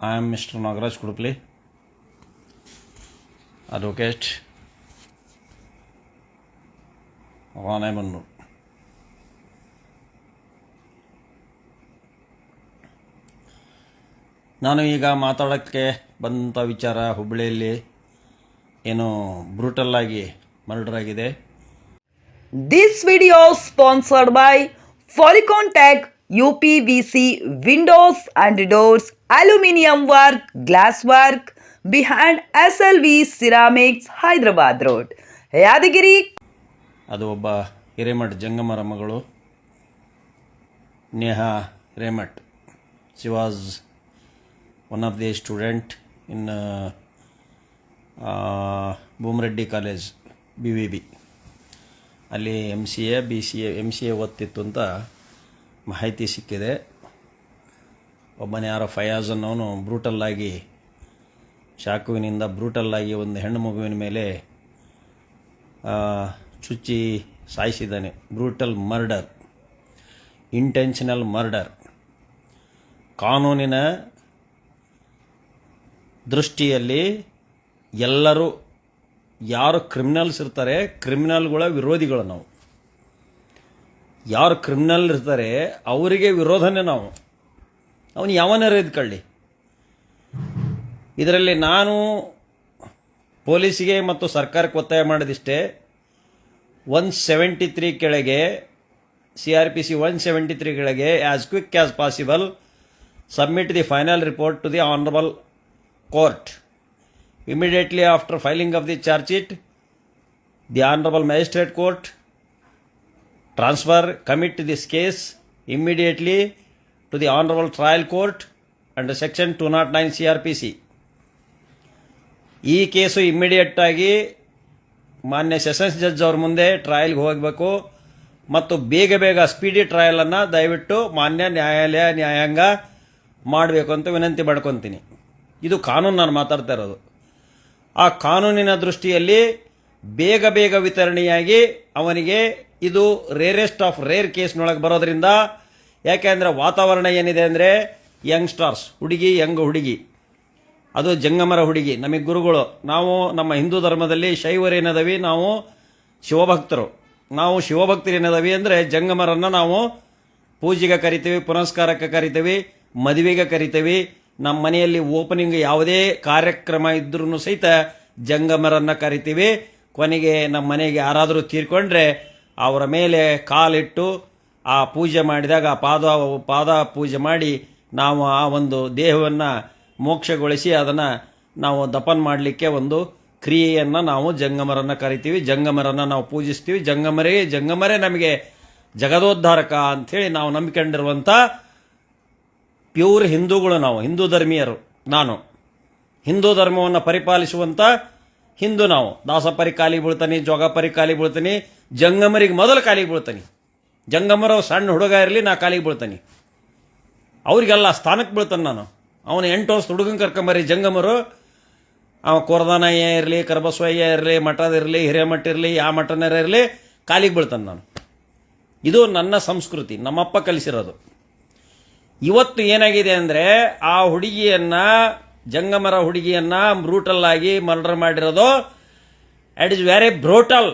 I am mister Nagaraj Kudupli advocate Ranebennur ನಾನು ಈಗ ಮಾತಾಡೋಕ್ಕೆ ಬಂದಂಥ ವಿಚಾರ ಹುಬ್ಬಳ್ಳಿಯಲ್ಲಿ ಏನು ಬ್ರೂಟಲ್ ಆಗಿ ಮರ್ಡರ್ ಆಗಿದೆ. This video sponsored by Polycon Tech UPVC Windows and Doors Aluminium Work Glass Work behind SLV Ceramics Hyderabad Road Yadagiri ಅದು ಒಬ್ಬ ಹಿರೇಮಠ್ ಜಂಗಮರ ಮಗಳು Neha Hiremath she was one of the student in Boomareddy college B V B ಅಲ್ಲಿ M C A B C A M C A ಓದ್ತಿತ್ತು ಅಂತ ಮಾಹಿತಿ ಸಿಕ್ಕಿದೆ. ಒಬ್ಬನೇ ಯಾರೋ ಫಯಾಜ್ ಅನ್ನೋನು ಬ್ರೂಟಲ್ಲಾಗಿ ಚಾಕುವಿನಿಂದ ಬ್ರೂಟಲ್ಲಾಗಿ ಒಂದು ಹೆಣ್ಣು ಮಗುವಿನ ಮೇಲೆ ಚುಚ್ಚಿ ಸಾಯಿಸಿದ್ದಾನೆ. ಬ್ರೂಟಲ್ ಮರ್ಡರ್ ಇಂಟೆನ್ಷನಲ್ ಮರ್ಡರ್ ಕಾನೂನಿನ ದೃಷ್ಟಿಯಲ್ಲಿ ಎಲ್ಲರೂ ಯಾರು ಕ್ರಿಮಿನಲ್ಸ್ ಇರ್ತಾರೆ ಕ್ರಿಮಿನಲ್ಗಳ ವಿರೋಧಿಗಳು ನಾವು. ಯಾರು ಕ್ರಿಮಿನಲ್ ಇರ್ತಾರೆ, ಅವರಿಗೆ ವಿರೋಧನೇ ನಾವು. ಅವನು ಯಾವನಾರು ಇದ್ಕೊಳ್ಳಿ. ಇದರಲ್ಲಿ ನಾನು ಪೊಲೀಸಿಗೆ ಮತ್ತು ಸರ್ಕಾರಕ್ಕೆ ಒತ್ತಾಯ ಮಾಡಿದಿಷ್ಟೇ ಒನ್ ಸೆವೆಂಟಿ ತ್ರೀ ಕೆಳಗೆ C R P C one seventy three ಕೆಳಗೆ as quick as possible submit the final report to the honourable court immediately after filing of the charge sheet the honourable magistrate court transfer commit this case immediately to the honourable trial court under section two not nine C R P C ಈ case immediate ಆಗಿ ಮಾನ್ಯ sessions judge ಅವ್ರ ಮುಂದೆ ಟ್ರಯಲ್ಗೆ ಹೋಗಬೇಕು ಮತ್ತು ಬೇಗ ಬೇಗ speedy ಟ್ರಯಲನ್ನು ದಯವಿಟ್ಟು ಮಾನ್ಯ ನ್ಯಾಯಾಲಯ ನ್ಯಾಯಾಂಗ ಮಾಡಬೇಕು ಅಂತ ವಿನಂತಿ ಮಾಡ್ಕೊತೀನಿ. ಇದು ಕಾನೂನು ನಾನು ಮಾತಾಡ್ತಾ ಇರೋದು. ಆ ಕಾನೂನಿನ ದೃಷ್ಟಿಯಲ್ಲಿ ಬೇಗ ಬೇಗ ವಿತರಣೆಯಾಗಿ ಅವನಿಗೆ ಇದು ರೇರೆಸ್ಟ್ ಆಫ್ ರೇರ್ ಕೇಸ್ನೊಳಗೆ ಬರೋದ್ರಿಂದ ಯಾಕೆಂದರೆ ವಾತಾವರಣ ಏನಿದೆ ಅಂದರೆ ಯಂಗ್ಸ್ಟರ್ಸ್ ಹುಡುಗಿ ಯಂಗ್ ಹುಡುಗಿ. ಅದು ಜಂಗಮರ ಹುಡುಗಿ, ನಮಗೆ ಗುರುಗಳು. ನಾವು ನಮ್ಮ ಹಿಂದೂ ಧರ್ಮದಲ್ಲಿ ಶೈವರೇನದವಿ ನಾವು ಶಿವಭಕ್ತರು. ನಾವು ಶಿವಭಕ್ತರೇನದವಿ ಅಂದರೆ ಜಂಗಮರನ್ನು ನಾವು ಪೂಜೆಗೆ ಕರಿತೀವಿ, ಪುನಸ್ಕಾರಕ್ಕೆ ಕರಿತೀವಿ, ಮದುವೆಗೆ ಕರಿತೀವಿ. ನಮ್ಮ ಮನೆಯಲ್ಲಿ ಓಪನಿಂಗ್ ಯಾವುದೇ ಕಾರ್ಯಕ್ರಮ ಇದ್ರೂ ಸಹಿತ ಜಂಗಮರನ್ನು ಕರಿತೀವಿ. ಕೊನೆಗೆ ನಮ್ಮ ಮನೆಗೆ ಯಾರಾದರೂ ತೀರ್ಕೊಂಡ್ರೆ ಅವರ ಮೇಲೆ ಕಾಲಿಟ್ಟು ಆ ಪೂಜೆ ಮಾಡಿದಾಗ ಆ ಪಾದ ಪಾದ ಪೂಜೆ ಮಾಡಿ ನಾವು ಆ ಒಂದು ದೇಹವನ್ನು ಮೋಕ್ಷಗೊಳಿಸಿ ಅದನ್ನು ನಾವು ದಪನ್ ಮಾಡಲಿಕ್ಕೆ ಒಂದು ಕ್ರಿಯೆಯನ್ನು ನಾವು ಜಂಗಮರನ್ನು ಕರಿತೀವಿ. ಜಂಗಮರನ್ನು ನಾವು ಪೂಜಿಸ್ತೀವಿ. ಜಂಗಮರೇ ಜಂಗಮರೇ ನಮಗೆ ಜಗದೋದ್ಧಾರಕ ಅಂಥೇಳಿ ನಾವು ನಂಬಿಕೊಂಡಿರುವಂಥ ಪ್ಯೂರ್ ಹಿಂದೂಗಳು ನಾವು, ಹಿಂದೂ ಧರ್ಮೀಯರು, ನಾನು. ಹಿಂದೂ ಧರ್ಮವನ್ನು ಪರಿಪಾಲಿಸುವಂಥ ಹಿಂದೂ ನಾವು. ದಾಸಪರಿ ಕಾಲಿಗೆ ಬೀಳ್ತಾನೆ ಜೋಗಪರಿ ಕಾಲಿಗೆ ಬೀಳ್ತಾನೆ, ಜಂಗಮರಿಗೆ ಮೊದಲು ಕಾಲಿಗೆ ಬೀಳ್ತಾನೆ. ಜಂಗಮರ ಸಣ್ಣ ಹುಡುಗ ಇರಲಿ, ನಾ ಕಾಲಿಗೆ ಬೀಳ್ತಾನೆ. ಅವರಿಗೆಲ್ಲ ಸ್ಥಾನಕ್ಕೆ ಬೀಳ್ತಾನೆ ನಾನು. ಅವನು ಎಂಟು ವರ್ಷ ಹುಡುಗನ ಕರ್ಕೊಂಬರಿ ಜಂಗಮರು. ಅವ ಕೊರದಾನಯ್ಯ ಇರಲಿ, ಕರಬಸವಯ್ಯ ಇರಲಿ, ಮಠದ ಇರಲಿ ಹಿರೇಮಠ ಇರಲಿ ಯಾವ ಮಠನರ ಇರಲಿ ಕಾಲಿಗೆ ಬೀಳ್ತಾನೆ ನಾನು. ಇದು ನನ್ನ ಸಂಸ್ಕೃತಿ, ನಮ್ಮಪ್ಪ ಕಲಿಸಿರೋದು. ಇವತ್ತು ಏನಾಗಿದೆ ಅಂದರೆ ಆ ಹುಡುಗಿಯನ್ನ ಜಂಗಮರ ಹುಡುಗಿಯನ್ನ ಬ್ರೂಟಲ್ ಆಗಿ ಮರ್ಡರ್ ಮಾಡಿರೋದು. It is very brutal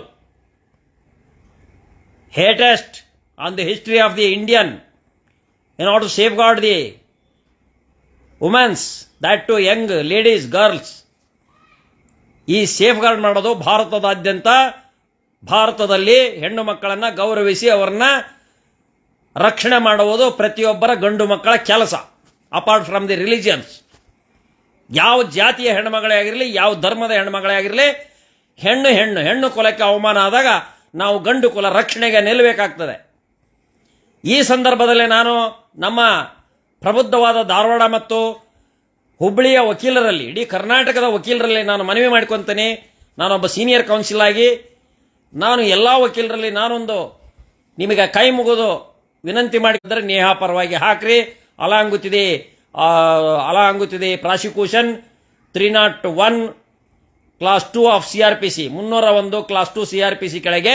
hatest on the history of the Indian in order to safeguard the womens that too young ladies girls ಈ ಸೇಫ್ ಗಾರ್ಡ್ ಮಾಡೋದು ಭಾರತದಾದ್ಯಂತ. ಭಾರತದಲ್ಲಿ ಹೆಣ್ಣು ಮಕ್ಕಳನ್ನು ಗೌರವಿಸಿ ಅವರನ್ನ ರಕ್ಷಣೆ ಮಾಡುವುದು ಪ್ರತಿಯೊಬ್ಬರ ಗಂಡು ಮಕ್ಕಳ ಕೆಲಸ ಅಪಾರ್ಟ್ ಫ್ರಮ್ ದಿ ರಿಲಿಜಿಯನ್ಸ್ ಯಾವ ಜಾತಿಯ ಹೆಣ್ಣುಮಗಳೇ ಆಗಿರಲಿ, ಯಾವ ಧರ್ಮದ ಹೆಣ್ಣುಮಗಳೇ ಆಗಿರಲಿ, ಹೆಣ್ಣು ಹೆಣ್ಣು ಹೆಣ್ಣು ಕುಲಕ್ಕೆ ಅವಮಾನ ಆದಾಗ ನಾವು ಗಂಡು ಕುಲ ರಕ್ಷಣೆಗೆ ನಿಲ್ಲಬೇಕಾಗ್ತದೆ. ಈ ಸಂದರ್ಭದಲ್ಲಿ ನಾನು ನಮ್ಮ ಪ್ರಬುದ್ಧವಾದ ಧಾರವಾಡ ಮತ್ತು ಹುಬ್ಬಳ್ಳಿಯ ವಕೀಲರಲ್ಲಿ, ಇಡೀ ಕರ್ನಾಟಕದ ವಕೀಲರಲ್ಲಿ ನಾನು ಮನವಿ ಮಾಡ್ಕೊತೀನಿ. ನಾನೊಬ್ಬ ಸೀನಿಯರ್ ಕೌನ್ಸಿಲ್ ಆಗಿ, ನಾನು ಎಲ್ಲ ವಕೀಲರಲ್ಲಿ ನಾನೊಂದು ನಿಮಗೆ ಕೈ ಮುಗಿದು ವಿನಂತಿ ಮಾಡಿದರೆ ನೇಹಾ ಪರವಾಗಿ ಹಾಕ್ರಿ ಅಲ ಅಂಗುತ್ತಿದೆ ಆ, ಅಲ ಅಂಗುತ್ತಿದೆ prosecution three not one clause two of C R P C. ಮುನ್ನೂರ ಒಂದು clause two C R P C ಕೆಳಗೆ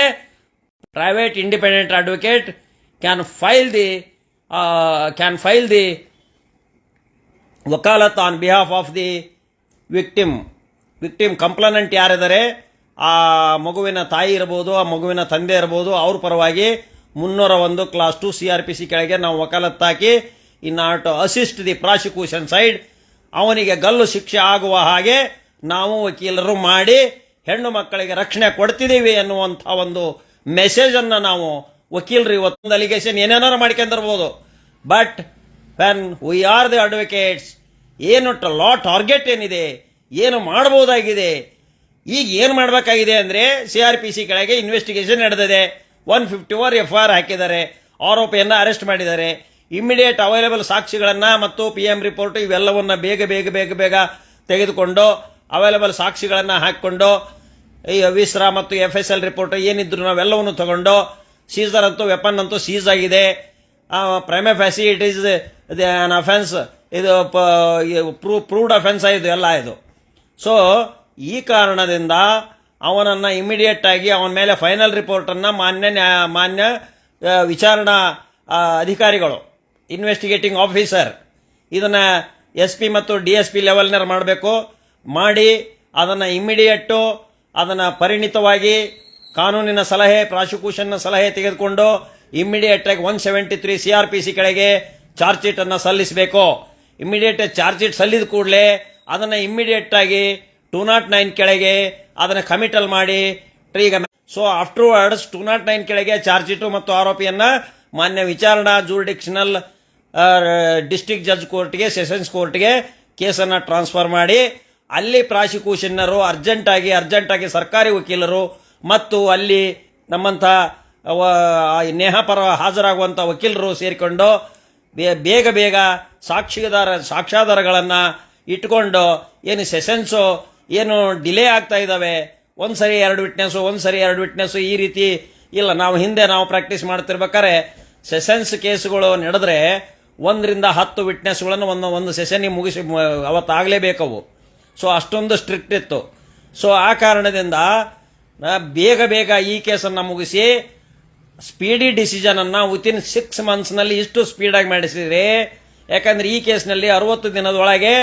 private independent advocate can file the can file the vakalat on behalf of the victim victim complainant ಯಾರಿದ್ದಾರೆ? ಆ ಮಗುವಿನ ತಾಯಿ ಇರ್ಬೋದು ಆ ಮಗುವಿನ ತಂದೆ ಇರ್ಬೋದು ಅವ್ರ ಪರವಾಗಿ ಮುನ್ನೂರ ಒಂದು clause two C R P C ಕೆಳಗೆ ನಾವು ವಕಾಲತ್ ಹಾಕಿ in R to assist the prosecution side, ಅವನಿಗೆ ಗಲ್ಲು ಶಿಕ್ಷೆ ಆಗುವ ಹಾಗೆ ನಾವು ವಕೀಲರು ಮಾಡಿ ಹೆಣ್ಣು ಮಕ್ಕಳಿಗೆ ರಕ್ಷಣೆ ಕೊಡ್ತಿದ್ದೀವಿ ಎನ್ನುವಂಥ ಒಂದು ಮೆಸೇಜನ್ನು ನಾವು ವಕೀಲರು ಇವತ್ತೊಂದು ಅಲಿಗೇಷನ್ ಏನೇನಾರು ಮಾಡ್ಕೊಂಡಿರ್ಬೋದು but when we are the advocates ಏನು ಲಾ ಟಾರ್ಗೆಟ್ ಏನಿದೆ, ಏನು ಮಾಡ್ಬೋದಾಗಿದೆ, ಈಗ ಏನು ಮಾಡಬೇಕಾಗಿದೆ ಅಂದರೆ ಸಿ ಆರ್ ಪಿ ಸಿ ಕೆಳಗೆ ಇನ್ವೆಸ್ಟಿಗೇಷನ್ ನಡೆದಿದೆ. One fifty four F R ಹಾಕಿದ್ದಾರೆ. ಆರೋಪಿಯನ್ನು ಅರೆಸ್ಟ್ ಮಾಡಿದ್ದಾರೆ. ಇಮಿಡಿಯೇಟ್ ಅವೈಲೇಬಲ್ ಸಾಕ್ಷಿಗಳನ್ನು ಮತ್ತು ಪಿ ಎಂ ರಿಪೋರ್ಟ್ ಇವೆಲ್ಲವನ್ನು ಬೇಗ ಬೇಗ ಬೇಗ ಬೇಗ ತೆಗೆದುಕೊಂಡು ಅವೈಲೇಬಲ್ ಸಾಕ್ಷಿಗಳನ್ನು ಹಾಕಿಕೊಂಡು ಈ ವಿಸ್ರಾ ಮತ್ತು ಎಫ್ ಎಸ್ ಎಲ್ ರಿಪೋರ್ಟ್ ಏನಿದ್ರು ನಾವೆಲ್ಲವನ್ನು ತಗೊಂಡು ಸೀಸರ್ ಅಂತೂ ವೆಪನ್ ಅಂತೂ ಸೀಸ್ ಆಗಿದೆ. Prima facie it is an offence ಇದು ಪ್ರೂ ಪ್ರೂವ್ಡ್ ಅಫೆನ್ಸ್ ಇದು, ಎಲ್ಲ ಇದು. ಸೊ ಈ ಕಾರಣದಿಂದ ಅವನನ್ನು ಇಮಿಡಿಯೇಟ್ ಆಗಿ ಅವನ ಮೇಲೆ ಫೈನಲ್ ರಿಪೋರ್ಟನ್ನು ಮಾನ್ಯ ನ್ಯಾ, ಮಾನ್ಯ ವಿಚಾರಣಾ ಅಧಿಕಾರಿಗಳು ಇನ್ವೆಸ್ಟಿಗೇಟಿಂಗ್ ಆಫೀಸರ್ ಇದನ್ನು ಎಸ್ ಪಿ ಮತ್ತು ಡಿ ಎಸ್ ಪಿ ಲೆವೆಲ್ನರ್ ಮಾಡಬೇಕು. ಮಾಡಿ ಅದನ್ನು ಇಮ್ಮಿಡಿಯೇಟು ಅದನ್ನು ಪರಿಣಿತವಾಗಿ ಕಾನೂನಿನ ಸಲಹೆ, ಪ್ರಾಸಿಕ್ಯೂಷನ್ನ ಸಲಹೆ ತೆಗೆದುಕೊಂಡು ಇಮ್ಮಿಡಿಯೇಟಾಗಿ one seventy three C R P C ಕಡೆಗೆ ಚಾರ್ಜ್ ಶೀಟ್ ಅನ್ನು ಸಲ್ಲಿಸಬೇಕು. ಇಮ್ಮಿಡಿಯೇಟ್ ಚಾರ್ಜ್ ಶೀಟ್ ಸಲ್ಲಿದ ಕೂಡಲೇ ಅದನ್ನು ಇಮ್ಮಿಡಿಯೇಟಾಗಿ ಟೂ ನಾಟ್ ನೈನ್ ಕೆಳಗೆ ಅದನ್ನು ಕಮಿಟಲ್ ಮಾಡಿ ಈಗ so afterwards two not nine ಕೆಳಗೆ ಚಾರ್ಜ್ ಶೀಟು ಮತ್ತು ಆರೋಪಿಯನ್ನು ಮಾನ್ಯ ವಿಚಾರಣಾ ಜೂರಿಡಿಕ್ಷನಲ್ ಡಿಸ್ಟ್ರಿಕ್ಟ್ ಜಡ್ಜ್ ಕೋರ್ಟ್ಗೆ ಸೆಷನ್ಸ್ ಕೋರ್ಟ್ಗೆ ಕೇಸನ್ನು ಟ್ರಾನ್ಸ್ಫರ್ ಮಾಡಿ, ಅಲ್ಲಿ ಪ್ರಾಸಿಕ್ಯೂಷನ್ನರು ಅರ್ಜೆಂಟಾಗಿ ಅರ್ಜೆಂಟಾಗಿ ಸರ್ಕಾರಿ ವಕೀಲರು ಮತ್ತು ಅಲ್ಲಿ ನಮ್ಮಂಥ ನೇಹಪರ ನೇಹ ಪರ ಹಾಜರಾಗುವಂಥ ವಕೀಲರು ಸೇರಿಕೊಂಡು ಬೇಗ ಬೇಗ ಸಾಕ್ಷಿದಾರ, ಸಾಕ್ಷ್ಯಾಧಾರಗಳನ್ನು ಇಟ್ಕೊಂಡು ಏನು ಸೆಷನ್ಸು ಏನು ಡಿಲೇ ಆಗ್ತಾ ಇದ್ದಾವೆ ಒಂದು ಸರಿ ಎರಡು ವಿಟ್ನೆಸ್ಸು ಒಂದು ಸರಿ ಎರಡು ವಿಟ್ನೆಸ್ಸು ಈ ರೀತಿ ಇಲ್ಲ, ನಾವು ಹಿಂದೆ ನಾವು ಪ್ರಾಕ್ಟೀಸ್ ಮಾಡ್ತಿರ್ಬೇಕಾದ್ರೆ ಸೆಷನ್ಸ್ ಕೇಸುಗಳು ನಡೆದ್ರೆ ಒಂದರಿಂದ ಹತ್ತು ವಿಟ್ನೆಸ್ಗಳನ್ನು ಒಂದು ಒಂದು ಸೆಷನ್ಗೆ ಮುಗಿಸಿ ಅವತ್ತಾಗಲೇಬೇಕವು. ಸೊ ಅಷ್ಟೊಂದು ಸ್ಟ್ರಿಕ್ಟ್ ಇತ್ತು. ಸೊ ಆ ಕಾರಣದಿಂದ ಬೇಗ ಬೇಗ ಈ ಕೇಸನ್ನು ಮುಗಿಸಿ ಸ್ಪೀಡಿ ಡಿಸಿಷನನ್ನು ವಿತಿನ್ ಸಿಕ್ಸ್ ಮಂತ್ಸ್ನಲ್ಲಿ ಇಷ್ಟು ಸ್ಪೀಡಾಗಿ ಮಾಡಿಸಿದ್ರಿ, ಯಾಕಂದರೆ ಈ ಕೇಸ್ನಲ್ಲಿ ಅರವತ್ತು ದಿನದೊಳಗೆ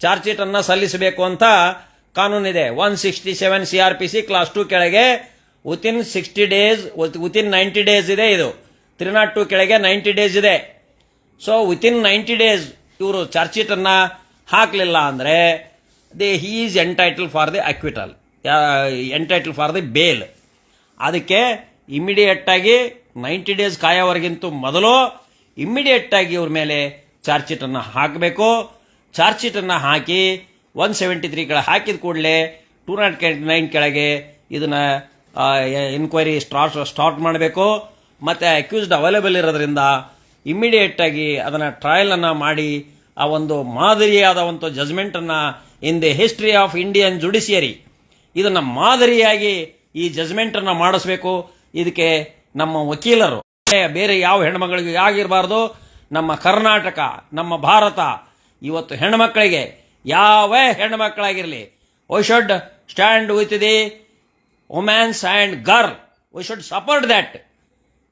ಚಾರ್ಜ್ ಶೀಟನ್ನು ಸಲ್ಲಿಸಬೇಕು ಅಂತ ಕಾನೂನಿದೆ. One sixty seven C R P C clause two ಕೆಳಗೆ within sixty days within ninety days ಇದೆ ಇದು. ತ್ರೀ ನಾಟ್ ಟು ಕೆಳಗೆ ನೈಂಟಿ ಡೇಸ್ ಇದೆ. ಸೊ ವಿತಿನ್ ನೈಂಟಿ ಡೇಸ್ ಇವರು ಚಾರ್ಜ್ ಶೀಟನ್ನು ಹಾಕಲಿಲ್ಲ ಅಂದರೆ they he is entitle for the acquittal entitle for the bail ಅದಕ್ಕೆ ಇಮ್ಮಿಡಿಯೇಟಾಗಿ ನೈಂಟಿ ಡೇಸ್ ಕಾಯೋವರೆಗಿಂತೂ ಮೊದಲು ಇಮ್ಮಿಡಿಯೇಟಾಗಿ ಇವ್ರ ಮೇಲೆ ಚಾರ್ಜ್ ಶೀಟನ್ನು ಹಾಕಬೇಕು. ಚಾರ್ಜ್ ಶೀಟನ್ನು ಹಾಕಿ ಒನ್ ಸೆವೆಂಟಿ ತ್ರೀ ಕೆಳಗೆ ಹಾಕಿದ ಕೂಡಲೇ ಟೂ ನಾಟ್ ನೈನ್ ಕೆಳಗೆ ಇದನ್ನು ಎನ್ಕ್ವೈರಿ ಸ್ಟಾರ್ಟ್ ಸ್ಟಾರ್ಟ್ ಮಾಡಬೇಕು. ಮತ್ತು ಅಕ್ಯೂಸ್ಡ್ ಅವೈಲೇಬಲ್ ಇರೋದ್ರಿಂದ ಇಮ್ಮಿಡಿಯೇಟಾಗಿ ಅದನ್ನು ಟ್ರಯಲನ್ನು ಮಾಡಿ, ಆ ಒಂದು ಮಾದರಿಯಾದ ಒಂದು ಜಜ್ಮೆಂಟನ್ನು in the history of Indian judiciary ಇದನ್ನು ಮಾದರಿಯಾಗಿ ಈ ಜಜ್ಮೆಂಟನ್ನು ಮಾಡಿಸ್ಬೇಕು. ಇದಕ್ಕೆ ನಮ್ಮ ವಕೀಲರು, ಬೇರೆ ಯಾವ ಹೆಣ್ಮಗಳಿಗೆ ಆಗಿರಬಾರ್ದು. ನಮ್ಮ ಕರ್ನಾಟಕ, ನಮ್ಮ ಭಾರತ, ಇವತ್ತು ಹೆಣ್ಮಕ್ಕಳಿಗೆ ಯಾವ ಹೆಣ್ಮಕ್ಕಳಾಗಿರಲಿ why should stand with the womens and girl we should support that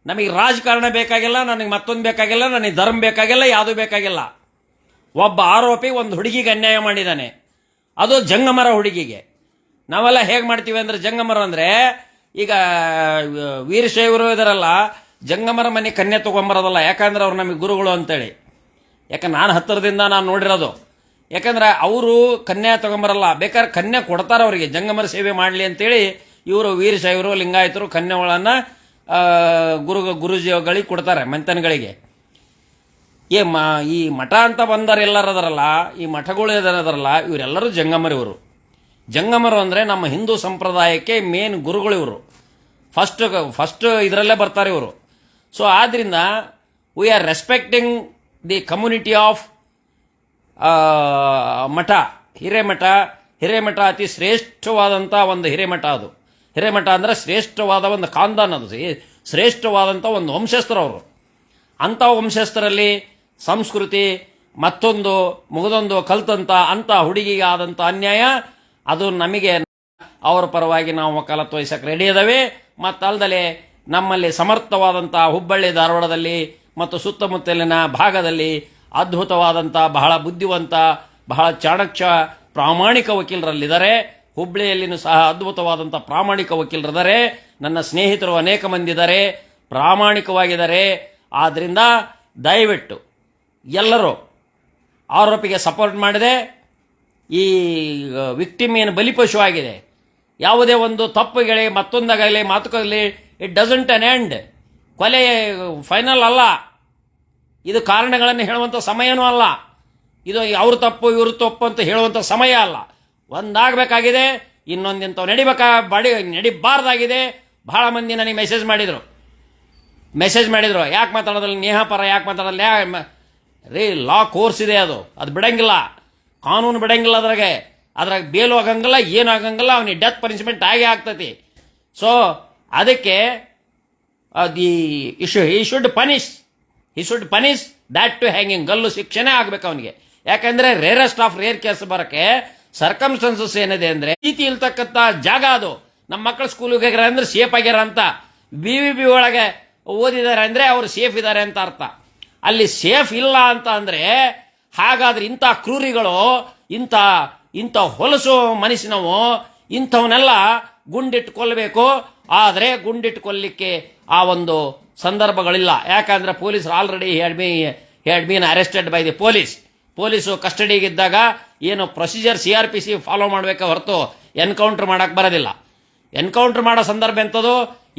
ನಮಗೆ ರಾಜಕಾರಣ ಬೇಕಾಗಿಲ್ಲ, ನನಗೆ ಮತ್ತೊಂದು ಬೇಕಾಗಿಲ್ಲ, ನನಗೆ ಧರ್ಮ ಬೇಕಾಗಿಲ್ಲ, ಯಾವುದೂ ಬೇಕಾಗಿಲ್ಲ. ಒಬ್ಬ ಆರೋಪಿ ಒಂದು ಹುಡುಗಿಗೆ ಅನ್ಯಾಯ ಮಾಡಿದ್ದಾನೆ. ಅದು ಜಂಗಮರ ಹುಡುಗಿಗೆ. ನಾವೆಲ್ಲ ಹೇಗೆ ಮಾಡ್ತೀವಿ ಅಂದ್ರೆ ಜಂಗಮರ ಅಂದರೆ, ಈಗ ವೀರಶೈವರು ಇದರಲ್ಲ, ಜಂಗಮರ ಮನೆ ಕನ್ಯೆ ತೊಗೊಂಬರೋದಲ್ಲ, ಯಾಕಂದ್ರೆ ಅವ್ರು ನಮಗೆ ಗುರುಗಳು ಅಂತೇಳಿ. ಯಾಕಂದ್ರೆ ನಾನು ಹತ್ತಿರದಿಂದ ನಾನು ನೋಡಿರೋದು. ಯಾಕಂದ್ರೆ ಅವರು ಕನ್ಯಾ ತೊಗೊಂಬರಲ್ಲ, ಬೇಕಾದ್ರೆ ಕನ್ಯಾ ಕೊಡ್ತಾರೆ ಅವರಿಗೆ, ಜಂಗಮರ ಸೇವೆ ಮಾಡಲಿ ಅಂತೇಳಿ ಇವರು ವೀರಶೈವರು, ಲಿಂಗಾಯತರು, ಕನ್ಯಾಗಳನ್ನು ಗುರು ಗುರುಜಿಗಳಿಗೆ ಕೊಡ್ತಾರೆ ಮೆಂತನ್ಗಳಿಗೆ ಏ, ಮ, ಈ ಮಠ ಅಂತ ಬಂದಾರ ಅದರಲ್ಲ, ಈ ಮಠಗಳು ಅದರಲ್ಲ, ಇವರೆಲ್ಲರೂ ಜಂಗಮರು ಇವರು ಜಂಗಮರು ಅಂದರೆ ನಮ್ಮ ಹಿಂದೂ ಸಂಪ್ರದಾಯಕ್ಕೆ ಮೇನ್ ಗುರುಗಳು ಇವರು. ಫಸ್ಟ್ ಫಸ್ಟ್ ಇದರಲ್ಲೇ ಬರ್ತಾರೆ ಇವರು. ಸೊ ಆದ್ದರಿಂದ we are respecting the community of ಮಠ, ಹಿರೇಮಠ. ಹಿರೇಮಠ ಅತಿ ಶ್ರೇಷ್ಠವಾದಂಥ ಒಂದು ಹಿರೇಮಠ ಅದು. ಹಿರೇಮಠ ಅಂದರೆ ಶ್ರೇಷ್ಠವಾದ ಒಂದು ಖಾನ್ದಾನ್ ಅದು. ಶ್ರೇಷ್ಠವಾದಂಥ ಒಂದು ವಂಶಸ್ಥರು ಅವರು. ಅಂಥ ವಂಶಸ್ಥರಲ್ಲಿ ಸಂಸ್ಕೃತಿ, ಮತ್ತೊಂದು, ಮುಗದೊಂದು ಕಲ್ತಂಥ ಅಂಥ ಹುಡುಗಿಗೆ ಆದಂಥ ಅನ್ಯಾಯ, ಅದು ನಮಗೆ ಅವರ ಪರವಾಗಿ ನಾವು ಕಾಲ ವಹಿಸಕ್ಕೆ ರೆಡಿ ಇದ್ದಾವೆ ಮತ್ತಲ್ದಲೆ ನಮ್ಮಲ್ಲಿ ಸಮರ್ಥವಾದಂಥ ಹುಬ್ಬಳ್ಳಿ ಧಾರವಾಡದಲ್ಲಿ ಮತ್ತು ಸುತ್ತಮುತ್ತಲಿನ ಭಾಗದಲ್ಲಿ ಅದ್ಭುತವಾದಂಥ ಬಹಳ ಬುದ್ಧಿವಂತ, ಬಹಳ ಚಾಣಕ್ಷ ಪ್ರಾಮಾಣಿಕ ವಕೀಲರಲ್ಲಿದ್ದಾರೆ. ಹುಬ್ಳಿಯಲ್ಲಿನೂ ಸಹ ಅದ್ಭುತವಾದಂಥ ಪ್ರಾಮಾಣಿಕ ವಕೀಲರಿದ್ದಾರೆ. ನನ್ನ ಸ್ನೇಹಿತರು ಅನೇಕ ಮಂದಿ ಇದ್ದಾರೆ. ಪ್ರಾಮಾಣಿಕವಾಗಿದ್ದಾರೆ. ಆದ್ದರಿಂದ ದಯವಿಟ್ಟು ಎಲ್ಲರೂ ಆರೋಪಿಗೆ ಸಪೋರ್ಟ್ ಮಾಡಿದೆ. ಈ ವಿಕ್ಟಿಮ್ ಏನು ಬಲಿಪಶು ಆಗಿದೆ. ಯಾವುದೇ ಒಂದು ತಪ್ಪುಗಳೇ ಮತ್ತೊಂದಾಗಲಿ ಮಾತುಕಾಗಲಿ ಇಟ್ ಡಸಂಟ್ ಅನ್ ಎಂಡ್ ಕೊಲೆ ಫೈನಲ್ ಅಲ್ಲ. ಇದು ಕಾರಣಗಳನ್ನು ಹೇಳುವಂಥ ಸಮಯನೂ ಅಲ್ಲ. ಇದು ಅವ್ರ ತಪ್ಪು, ಇವ್ರ ತಪ್ಪು ಅಂತ ಹೇಳುವಂಥ ಸಮಯ ಅಲ್ಲ. ಒಂದಾಗಬೇಕಾಗಿದೆ ಇನ್ನೊಂದಿಂತ ನಡಿಬೇಕಾ, ಬಡಿ, ನಡಿಬಾರ್ದಾಗಿದೆ. ಭಾಳ ಮಂದಿ ನನಗೆ ಮೆಸೇಜ್ ಮಾಡಿದರು. ಮೆಸೇಜ್ ಮಾಡಿದರು, ಯಾಕೆ ಮಾತಾಡೋದ್ರಲ್ಲಿ ನೇಹ ಪರ, ಯಾಕೆ ಮಾತಾಡೋದ್ರಲ್ಲಿ, ಯಾ ರೀ ಲಾ ಕೋರ್ಸ್ ಇದೆ ಅದು. ಅದು ಬಿಡಂಗಿಲ್ಲ. ಕಾನೂನು ಬಿಡಂಗಿಲ್ಲ ಅದ್ರಾಗೆ. ಅದ್ರಾಗ ಬೇಲು ಆಗಂಗಿಲ್ಲ, ಏನು ಆಗಂಗಿಲ್ಲ, ಅವನಿಗೆ ಡೆತ್ ಪನಿಷ್ಮೆಂಟ್ ಆಗೇ ಆಗ್ತತಿ. ಸೊ ಅದಕ್ಕೆ the issue he should punish he should punish that to hanging ಗಲ್ಲು ಶಿಕ್ಷೆನೇ ಆಗ್ಬೇಕು ಅವನಿಗೆ. ಯಾಕಂದರೆ ರೇರೆಸ್ಟ್ ಆಫ್ ರೇರ್ ಕೇಸ್ ಬರಕ್ಕೆ ಸರ್ಕಮ್ಸ್ಟನ್ಸಸ್ ಏನಿದೆ ಅಂದ್ರೆ ಪ್ರೀತಿ ಇಲ್ತಕ್ಕಂಥ ಜಾಗ ಅದು. ನಮ್ಮ ಮಕ್ಕಳು ಸ್ಕೂಲ್ಗೆ ಹೋಗ್ಯಾರ ಅಂದ್ರೆ ಸೇಫ್ ಆಗ್ಯಾರ ಅಂತ. ಬಿ ವಿ ಬಿ ಒಳಗೆ ಓದಿದ್ದಾರೆ ಅಂದ್ರೆ ಅವ್ರು ಸೇಫ್ ಇದ್ದಾರೆ ಅಂತ ಅರ್ಥ. ಅಲ್ಲಿ ಸೇಫ್ ಇಲ್ಲ ಅಂತ ಅಂದ್ರೆ ಹಾಗಾದ್ರೆ ಇಂಥ ಕ್ರೂರಿಗಳು, ಇಂಥ ಇಂಥ ಹೊಲಸು ಮನಸ್ಸಿನವು ಇಂಥವನ್ನೆಲ್ಲ ಗುಂಡಿಟ್ಕೊಳ್ಬೇಕು. ಆದರೆ ಗುಂಡಿಟ್ಟು ಕೊಲ್ಲಿಕ್ಕೆ ಆ ಒಂದು ಸಂದರ್ಭಗಳಿಲ್ಲ. ಯಾಕಂದ್ರೆ ಪೊಲೀಸರು already had been arrested by the police police ಕಸ್ಟಡಿಗಿದ್ದಾಗ ಏನು procedure C R P C follow ಮಾಡಬೇಕಾ ಹೊರತು ಎನ್ಕೌಂಟ್ರ್ ಮಾಡೋಕ್ಕೆ ಬರೋದಿಲ್ಲ. ಎನ್ಕೌಂಟ್ರ್ ಮಾಡೋ ಸಂದರ್ಭ ಎಂಥದ್ದು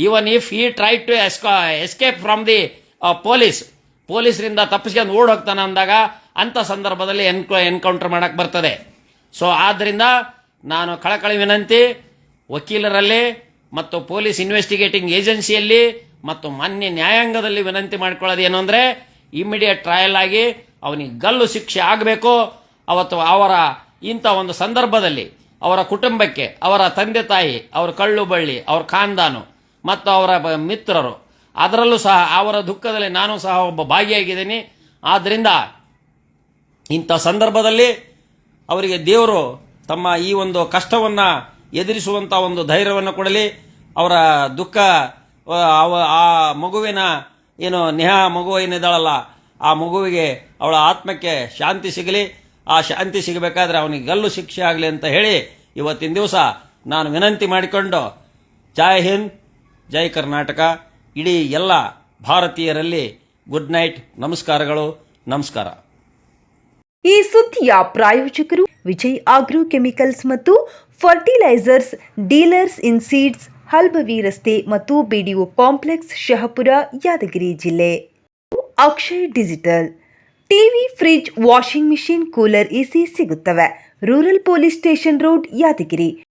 even if he try to esca escape from the police ಪೊಲೀಸರಿಂದ ತಪ್ಪಿಸ್ಕೊಂಡು ಓಡ್ ಹೋಗ್ತಾನೆ ಅಂದಾಗ ಅಂಥ ಸಂದರ್ಭದಲ್ಲಿ ಎನ್ಕೌ ಎನ್ಕೌಂಟ್ರ್ ಮಾಡೋಕ್ಕೆ ಬರ್ತದೆ. ಸೊ ಆದ್ದರಿಂದ ನಾನು ಕಳಕಳಿ ವಿನಂತಿ, ವಕೀಲರಲ್ಲಿ ಮತ್ತು ಪೊಲೀಸ್ ಇನ್ವೆಸ್ಟಿಗೇಟಿಂಗ್ ಏಜೆನ್ಸಿಯಲ್ಲಿ ಮತ್ತು ಮಾನ್ಯ ನ್ಯಾಯಾಂಗದಲ್ಲಿ ವಿನಂತಿ ಮಾಡ್ಕೊಳ್ಳೋದು ಏನು ಅಂದರೆ ಇಮಿಡಿಯೇಟ್ ಟ್ರಯಲ್ ಆಗಿ ಅವನಿಗೆ ಗಲ್ಲು ಶಿಕ್ಷೆ ಆಗಬೇಕು. ಅವತ್ತು ಅವರ ಇಂಥ ಒಂದು ಸಂದರ್ಭದಲ್ಲಿ ಅವರ ಕುಟುಂಬಕ್ಕೆ, ಅವರ ತಂದೆ ತಾಯಿ, ಅವರ ಕಳ್ಳು ಬಳ್ಳಿ, ಅವ್ರ ಖಾನ್ದಾನು ಮತ್ತು ಅವರ ಮಿತ್ರರು, ಅದರಲ್ಲೂ ಸಹ ಅವರ ದುಃಖದಲ್ಲಿ ನಾನು ಸಹ ಒಬ್ಬ ಭಾಗಿಯಾಗಿದ್ದೀನಿ. ಆದ್ದರಿಂದ ಇಂಥ ಸಂದರ್ಭದಲ್ಲಿ ಅವರಿಗೆ ದೇವರು ತಮ್ಮ ಈ ಒಂದು ಕಷ್ಟವನ್ನು ಎದುರಿಸುವಂಥ ಒಂದು ಧೈರ್ಯವನ್ನು ಕೊಡಲಿ. ಅವರ ದುಃಖ ಆ ಮಗುವಿನ ಏನು, ನೇಹ ಮಗು ಏನಿದ್ದಾಳಲ್ಲ ಆ ಮಗುವಿಗೆ ಅವಳ ಆತ್ಮಕ್ಕೆ ಶಾಂತಿ ಸಿಗಲಿ. ಆ ಶಾಂತಿ ಸಿಗಬೇಕಾದ್ರೆ ಅವನಿಗೆ ಗಲ್ಲು ಶಿಕ್ಷೆ ಆಗಲಿ ಅಂತ ಹೇಳಿ ಇವತ್ತಿನ ದಿವಸ ನಾನು ವಿನಂತಿ ಮಾಡಿಕೊಂಡು ಜೈ ಹಿಂದ್, ಜೈ ಕರ್ನಾಟಕ. ಇಡೀ ಎಲ್ಲ ಭಾರತೀಯರಲ್ಲಿ ಗುಡ್ ನೈಟ್, ನಮಸ್ಕಾರಗಳು, ನಮಸ್ಕಾರ. ಈ ಸುದ್ದಿಯ ಪ್ರಾಯೋಜಕರು ವಿಜಯ್ ಆಗ್ರೋ ಕೆಮಿಕಲ್ಸ್ ಮತ್ತು fertilisers, dealers in seeds, Halbavi ರಸ್ತೆ ಮತ್ತು ಬಿಡಿಒ ಕಾಂಪ್ಲೆಕ್ಸ್ ಶಹಪುರ ಯಾದಗಿರಿ ಜಿಲ್ಲೆ. Akshay digital. TV fridge washing machine cooler AC ಸಿಗುತ್ತವೆ. Rural police station road Yadgir.